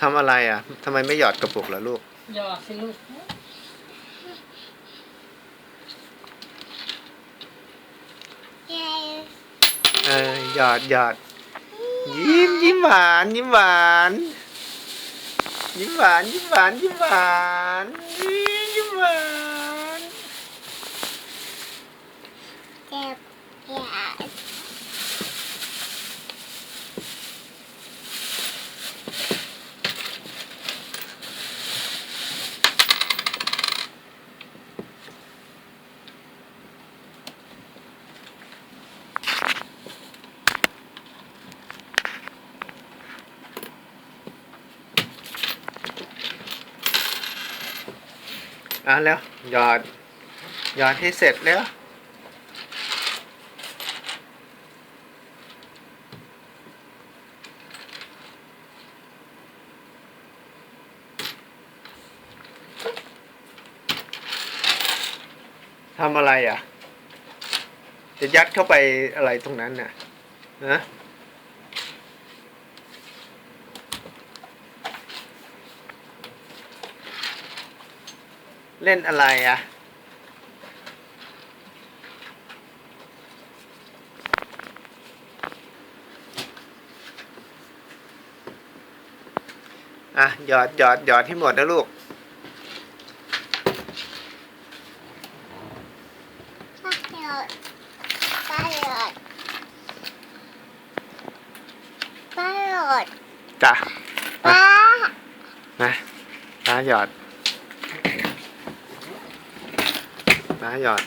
ทำอะไรอะทำไมไม่หยอดกระปุกล่ะลูก หยอดสิลูก เออหยอดหยอด ยิ้มยิ้มหวาน ยิ้มหวาน ยิ้มหวาน ยิ้มหวาน ยิ้มหวาน ยิ้มหวาน อะแล้วหยอดหยอดให้เสร็จแล้วทำอะไรอะ จะยัดเข้าไปอะไรตรงนั้นน่ะฮะ เล่นอะไรอะ อะ หยอดหยอดหยอดให้หมดนะลูกป้าหยอดป้าหยอดป้าหยอดจ้ะป้า นะนะหยอด นะหยอด